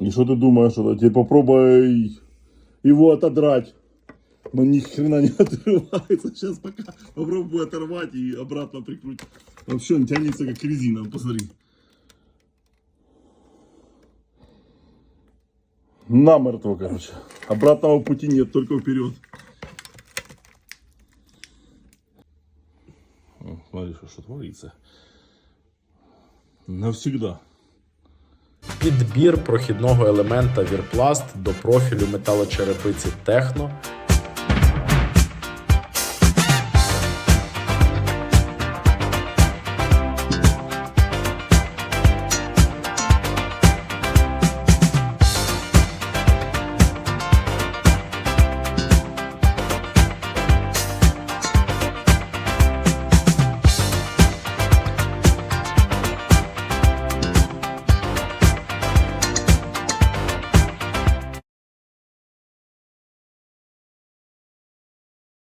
И что ты думаешь, что тебе попробуй его отодрать. Но ни хрена не отрывается. Сейчас пока попробую оторвать и обратно прикрутить. Вообще он тянется как резина, посмотри. Намертво, короче. Обратного пути нет, только вперед. Смотри, что, что творится. Навсегда Підбір прохідного елемента Вірпласт до профілю металочерепиці Техно